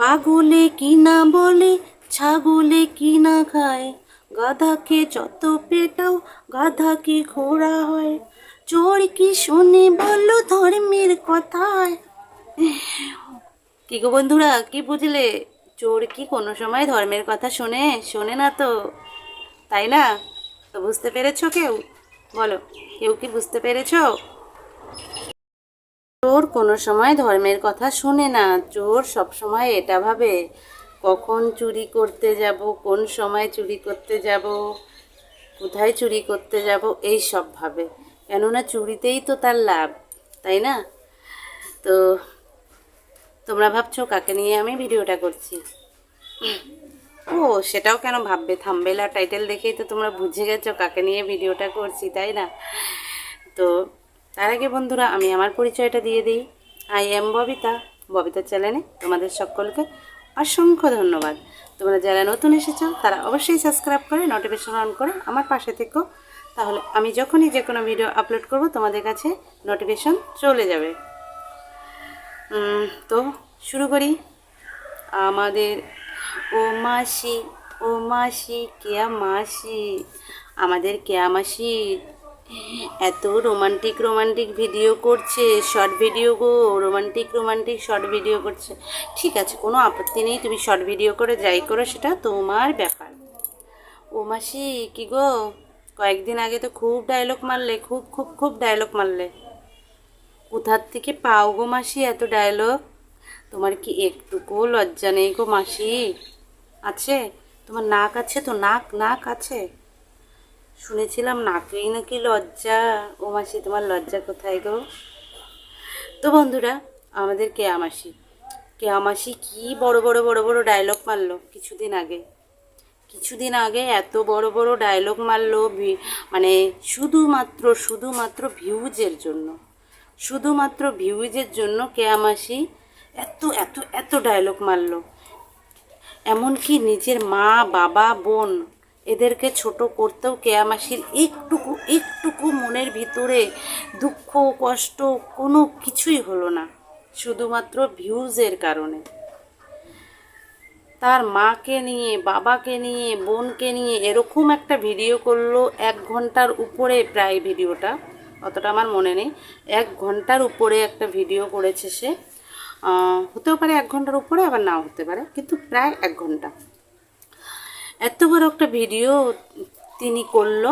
পাগলে কি না বলে, ছাগলে কি না খায়। গাধাকে যত পেটাও গাধা কি ঘোড়া হয়। চোর কি শুনে বলল ধর্মের কথায়? কি গো বন্ধুরা, কি বুঝলে? চোর কি কোনো সময় ধর্মের কথা শোনে? শোনে না তো। তাই না? তো বুঝতে পেরেছ কেউ? বলো, কেউ কি বুঝতে পেরেছ? চোর কোনো সময় ধর্মের কথা শোনে না। চোর সব সময় এটা ভাবে, কখন চুরি করতে যাব, কোন সময় চুরি করতে যাব, কোথায় চুরি করতে যাব, এই সব ভাবে। কেননা চুরিতেই তো তার লাভ, তাই না? তো তোমরা ভাবছ কাকে নিয়ে আমি ভিডিওটা করছি? ও, সেটাও কেন ভাববে? থাম্বেলা টাইটেল দেখেই তো তোমরা বুঝে গেছো কাকে নিয়ে ভিডিওটা করছি, তাই না? তো তার আগে বন্ধুরা, আমি আমার পরিচয়টা দিয়ে দিই। আই এম ববিতা ববিতা চ্যানেলে তোমাদের সকলকে অসংখ্য ধন্যবাদ। তোমরা যারা নতুন এসেছ, তারা অবশ্যই সাবস্ক্রাইব করে নোটিফিকেশন অন করে আমার পাশে থেকো। তাহলে আমি যখনই যে কোনো ভিডিও আপলোড করব, তোমাদের কাছে নোটিফিকেশন চলে যাবে। তো শুরু করি। আমাদের ও মাসি ও মাসি, কেয়া মাসি, আমাদের কেয়া মাসি। এত রোমান্টিক রোমান্টিক ভিডিও করছে শর্ট ভিডিও গো রোমান্টিক রোমান্টিক শর্ট ভিডিও করছে। ঠিক আছে, কোনো আপত্তি নেই, তুমি শর্ট ভিডিও করে যাই করো, সেটা তোমার ব্যাপার। ও মাসি, কি গো? কয়েকদিন আগে তো খুব ডায়লগ মারলে, খুব খুব খুব ডায়লগ মারলে। কোথার থেকে পাও গো মাসি এত ডায়লগ তোমার কি একটুকুও লজ্জা নেই গো মাসি? আছে? তোমার নাক আছে তো, নাক নাক আছে? শুনেছিলাম নাকেই নাকি লজ্জা? ও মাসি, তোমার লজ্জা কোথায় গো? তো বন্ধুরা, আমাদের কেয়া মাসি। কেয়া মাসি কি বড় বড় বড় বড় ডায়লগ মারলো কিছুদিন আগে? কিছুদিন আগে এত বড় বড় ডায়লগ মারলো মানে শুধুমাত্র শুধুমাত্র ভিউজের জন্য। শুধুমাত্র ভিউজের জন্য কেয়ামাসি এত এত এত ডায়লগ মারলো। এমনকি নিজের মা, বাবা, বোন এদেরকে ছোট করতেও কেয়ামাসির একটুকু একটুকু মনের ভিতরে দুঃখ, কষ্ট কোনো কিছুই হলো না, শুধুমাত্র ভিউজের কারণে। তার মাকে নিয়ে, বাবাকে নিয়ে, বোনকে নিয়ে এরকম একটা ভিডিও করল এক ঘণ্টার উপরে প্রায় ভিডিওটা, অতটা আমার মনে নেই। এক ঘণ্টার উপরে একটা ভিডিও করেছে সে। হতেও পারে এক ঘণ্টার উপরে, আবার নাও হতে পারে, কিন্তু প্রায় এক ঘণ্টা। এত বড় একটা ভিডিও তিনি করল।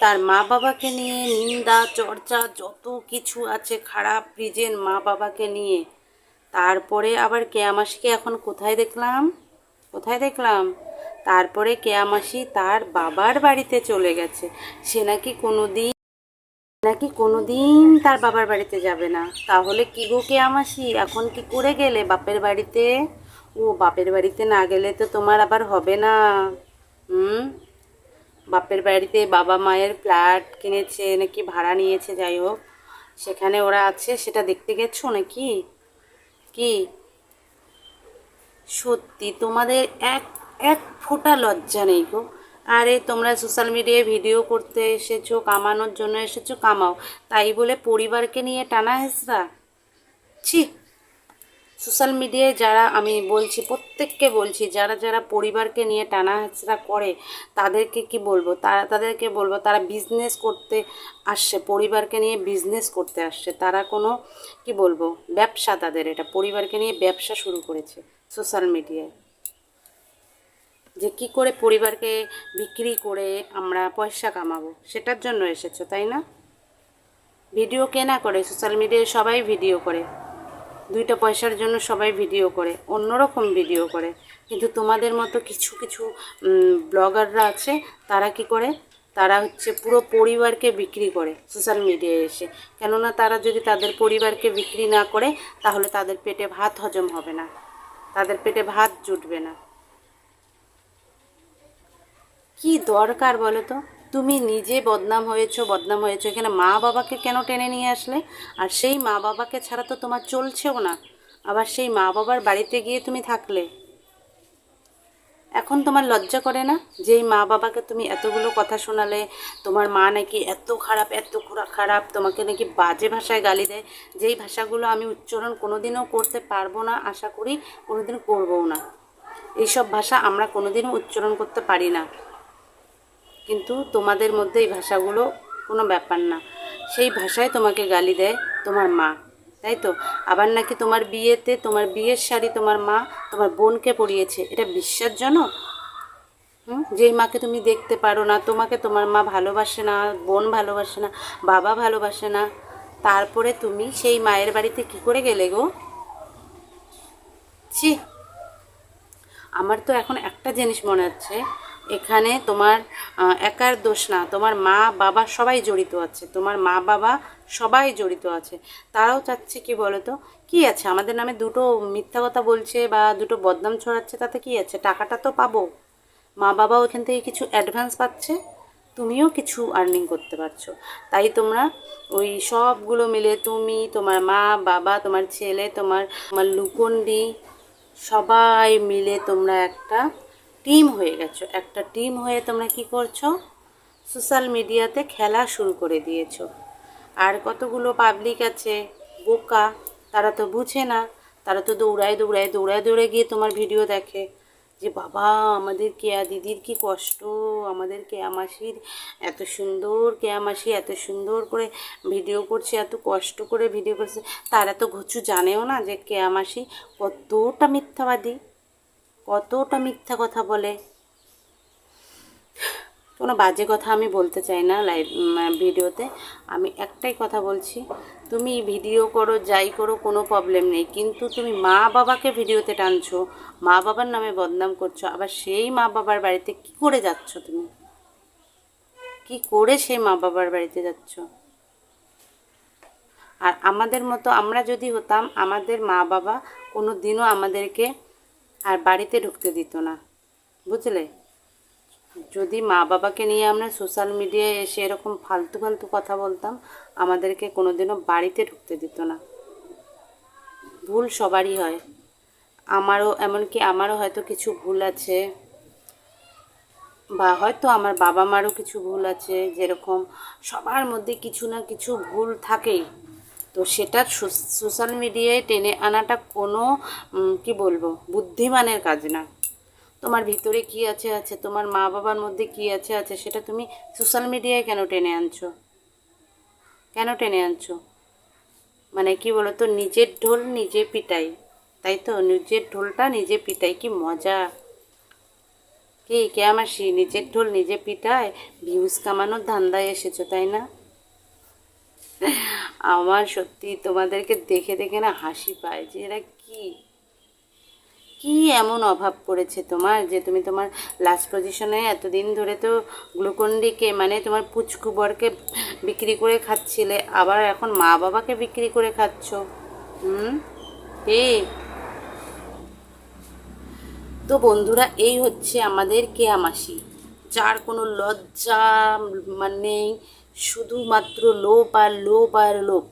তার মা বাবাকে নিয়ে নিন্দা, চর্চা, যত কিছু আছে খারাপ প্রিজেন্ট মা বাবাকে নিয়ে। তারপরে আবার কেয়ামাসিকে এখন কোথায় দেখলাম? কোথায় দেখলাম? তারপরে কেয়ামাসি তার বাবার বাড়িতে চলে গেছে। সে নাকি কোনো দিন নাকি কোনো দিন তার বাবার বাড়িতে যাবে না। তাহলে কি গো কেয়ামাসি? এখন কি করে গেলে বাপের বাড়িতে? ও, বাপের বাড়িতে না গেলে তো তোমার আবার হবে না। হুম? বাপের বাড়িতে বাবা মায়ের ফ্ল্যাট কিনেছে, নাকি ভাড়া নিয়েছে, যাই হোক। সেখানে ওরা আছে, সেটা দেখতে গেছো নাকি? কি? সত্যি, তোমাদের এক এক ফোঁটা লজ্জা নেই গো। আরে, তোমরা সোশ্যাল মিডিয়ায় ভিডিও করতে এসেছ, কামানোর জন্য এসেছ, কামাও। তাই বলে পরিবারকে নিয়ে টানা হেসরা ছি! সোশ্যাল মিডিয়ায় যারা, আমি বলছি, প্রত্যেককে বলছি, যারা যারা পরিবারকে নিয়ে টানা হেঁচড়া করে, তাদেরকে কি বলব? তারা, তাদেরকে বলব, তারা বিজনেস করতে আসছে, পরিবারকে নিয়ে বিজনেস করতে আসছে। তারা কোনো, কি বলব, ব্যবসা তাদের এটা, পরিবারকে নিয়ে ব্যবসা শুরু করেছে সোশ্যাল মিডিয়ায়। যে কি করে পরিবারকে বিক্রি করে আমরা পয়সা কামাবো, সেটার জন্য এসেছ, তাই না? ভিডিও কেনা করে? সোশ্যাল মিডিয়ায় সবাই ভিডিও করে। দুইটা পয়সার জন্য সবাই ভিডিও করে, অন্যরকম ভিডিও করে। কিন্তু তোমাদের মতো কিছু কিছু ব্লগাররা আছে, তারা কি করে? তারা হচ্ছে পুরো পরিবারকে বিক্রি করে সোশ্যাল মিডিয়ায় এসে। কেননা তারা যদি তাদের পরিবারকে বিক্রি না করে, তাহলে তাদের পেটে ভাত হজম হবে না। তাদের পেটে ভাত জুটবে না। কি দরকার বলো তো? তুমি নিজে বদনাম হয়েছো বদনাম হয়েছো। এখানে মা বাবাকে কেন টেনে নিয়ে আসলে? আর সেই মা বাবাকে ছাড়া তো তোমার চলছেও না। আবার সেই মা বাবার বাড়িতে গিয়ে তুমি থাকলে। এখন তোমার লজ্জা করে না? যেই মা বাবাকে তুমি এতগুলো কথা শোনালে, তোমার মা নাকি এত খারাপ, এত খুরা- খারাপ, তোমাকে নাকি বাজে ভাষায় গালি দেয়। যেই ভাষাগুলো আমি উচ্চারণ কোনোদিনও করতে পারব না, আশা করি কোনোদিন করবও না। এইসব ভাষা আমরা কোনোদিনও উচ্চারণ করতে পারি না। কিন্তু তোমাদের মধ্যে এই ভাষাগুলো কোনো ব্যাপার না। সেই ভাষায় তোমাকে গালি দেয় তোমার মা, তাই তো? আবার নাকি তোমার বিয়েতে, তোমার বিয়ের শাড়ি তোমার মা তোমার বোনকে পরিয়েছে, এটা বিশ্বাসজনক? হুম? যেই মাকে তুমি দেখতে পারো না, তোমাকে তোমার মা ভালোবাসে না, বোন ভালোবাসে না, বাবা ভালোবাসে না, তারপরে তুমি সেই মায়ের বাড়িতে কি করে গেলে গো? ছি! আমার তো এখন একটা জিনিস মনে হচ্ছে এখানে তোমার একার দোষ না। তোমার মা, বাবা সবাই জড়িত আছে। তোমার মা, বাবা সবাই জড়িত আছে। তারাও চাচ্ছে কি বলো তো কি আছে? আমাদের নামে দুটো মিথ্যা কথা বলছে বা দুটো বদনাম ছড়াচ্ছে, তাতে কি আছে? টাকাটা তো পাবো। মা বাবাও এখান থেকে কিছু অ্যাডভান্স পাচ্ছে, তুমিও কিছু আর্নিং করতে পারছ। তাই তোমরা ওই সবগুলো মিলে তুমি, তোমার মা, বাবা, তোমার ছেলে, তোমার তোমার লুকন্ডি সবাই মিলে তোমরা একটা টিম হয়ে গেছো। একটা টিম হয়ে তোমরা কি করছ? সোশ্যাল মিডিয়াতে খেলা শুরু করে দিয়েছ। আর কতগুলো পাবলিক আছে? বোকা, তারা তো বুঝে না। তারা তো দৌড়ায় দৌড়ায় দৌড়ায় দৌড়ে গিয়ে তোমার ভিডিও দেখে যে, বাবা, আমাদের কেয়া দিদির কি কষ্ট? আমাদের কেয়া মাসির এত সুন্দর, কেয়া মাসি এত সুন্দর করে ভিডিও করছে, এত কষ্ট করে ভিডিও করছে। তারা তো ঘুচু জানেও না যে, কেয়া মাসি কতটা মিথ্যাবাদী। কতটা মিথ্যা কথা বলে? কোনো বাজে কথা আমি বলতে চাই না লাইভ ভিডিওতে। আমি একটাই কথা বলছি, তুমি ভিডিও করো, যাই করো, কোনো প্রবলেম নেই। কিন্তু তুমি মা বাবাকে ভিডিওতে টানছো, মা বাবার নামে বদনাম করছ, আবার সেই মা বাবার বাড়িতে কি করে যাচ্ছ তুমি? কি করে সেই মা বাবার বাড়িতে যাচ্ছ? আর আমাদের মতো আমরা যদি হতাম, আমাদের মা বাবা কোনো দিনও আমাদেরকে আর বাড়িতে ঢুকতে দিত না। বুঝলে? যদি মা বাবাকে নিয়ে আমরা সোশ্যাল মিডিয়ায় এসে এরকম ফালতু ফালতু কথা বলতাম, আমাদেরকে কোনোদিনও বাড়িতে ঢুকতে দিত না। ভুল সবারই হয়। আমারও, এমনকি আমারও হয়তো কিছু ভুল আছে। বা হয়তো আমার বাবা মারও কিছু ভুল আছে। যেরকম সবার মধ্যে কিছু না কিছু ভুল থাকেই। তো সেটা সোশ্যাল মিডিয়ায় টেনে আনাটা কোনো কি বলব, বুদ্ধিমানের কাজ না। তোমার ভিতরে কি আছে আছে? তোমার মা বাবার মধ্যে কি আছে আছে? সেটা তুমি সোশ্যাল মিডিয়ায় কেন টেনে আনছো? কেন টেনে আনছো? মানে কি বলো তো নিজের ঢোল নিজে পিটাই, তাই তো? নিজের ঢোলটা নিজে পিটাই, কি মজা। কি, কে আমার মাসি নিজের ঢোল নিজে পিটায়? ভিউজ কামানোর ধান্দায় এসেছ, তাই না? আমার সত্যি তোমাদেরকে দেখে দেখে না হাসি পায় যে এরা কি? কি এমন অভাব পড়েছে তোমার? যে তুমি তোমার লাস্ট পজিশনে এতদিন ধরে তো গ্লুকন্ডিকে মানে তোমার পুচকু বরকে বিক্রি করে খাচ্ছিলে, আবার এখন মা বাবাকে বিক্রি করে খাচ্ছ। হুম? ঠিক তো বন্ধুরা, এই হচ্ছে আমাদের কেয়ামাসি যার কোনো লজ্জা মানে শুধুমাত্র লোভ আর লোভ আর লোভ।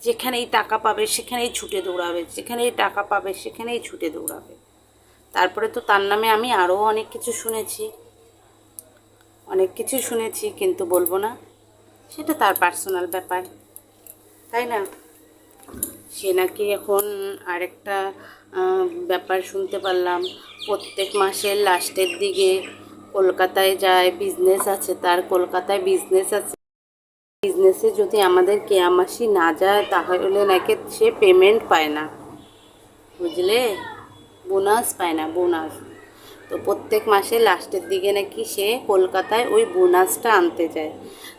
যেখানেই টাকা পাবে, সেখানেই ছুটে দৌড়াবে। যেখানেই টাকা পাবে, সেখানেই ছুটে দৌড়াবে। তারপরে তো তার নামে আমি আরও অনেক কিছু শুনেছি। অনেক কিছু শুনেছি, কিন্তু বলব না। সেটা তার পার্সোনাল ব্যাপার। তাই না? সে নাকি এখন আরেকটা ব্যাপার শুনতে পারলাম। প্রত্যেক মাসের লাস্টের দিকে কলকাতায় যায় বিজনেস আছে তার, কলকাতায় বিজনেস আছে। বিজনেসে যদি আমাদের কেয়ামাসি না যায়, তাহলে নাকি সে পেমেন্ট পায় না। বুঝলে? বোনাস পায় না বোনাস তো প্রত্যেক মাসে লাস্টের দিকে নাকি সে কলকাতায় ওই বোনাসটা আনতে যায়।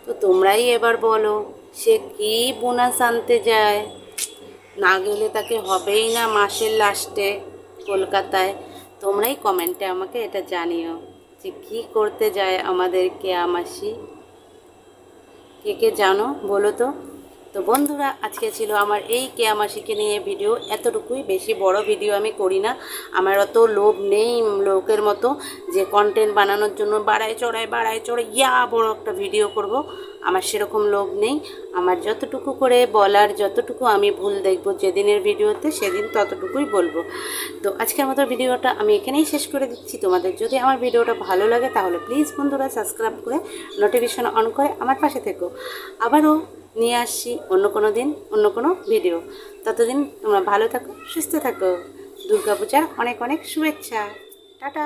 তো তোমরাই এবার বলো, সে কি বোনাস আনতে যায়? না গেলে তাকে হবেই না মাসের লাস্টে কলকাতায়। তোমরাই কমেন্টে আমাকে এটা জানিও যে কী করতে যায় আমাদের কেয়ামাসি কে কে জানো বলো তো? তো বন্ধুরা, আজকে ছিল আমার এই কেয়ামাসিকে নিয়ে ভিডিও। এতটুকুই, বেশি বড় ভিডিও আমি করি না। আমার অত লোভ নেই লোকের মতো যে কন্টেন্ট বানানোর জন্য বাড়ায় চড়ায়, বাড়ায় চড়ে ইয়া বড় একটা ভিডিও করব। আমার সেরকম লোভ নেই। আমার যতটুকু করে বলার, যতটুকু আমি ভুল দেখব যেদিনের ভিডিওতে, সেদিন ততটুকুই বলব। তো আজকের মতো ভিডিওটা আমি এখানেই শেষ করে দিচ্ছি। তোমাদের যদি আমার ভিডিওটা ভালো লাগে, তাহলে প্লিজ বন্ধুরা সাবস্ক্রাইব করে নোটিফিকেশন অন করে আমার পাশে থেকো। আবারও নিয়ে আসছি অন্য কোনো দিন, অন্য কোনো ভিডিও ততদিন তোমরা ভালো থাকো, সুস্থ থাকো। দুর্গাপূজার অনেক অনেক শুভেচ্ছা। টাটা!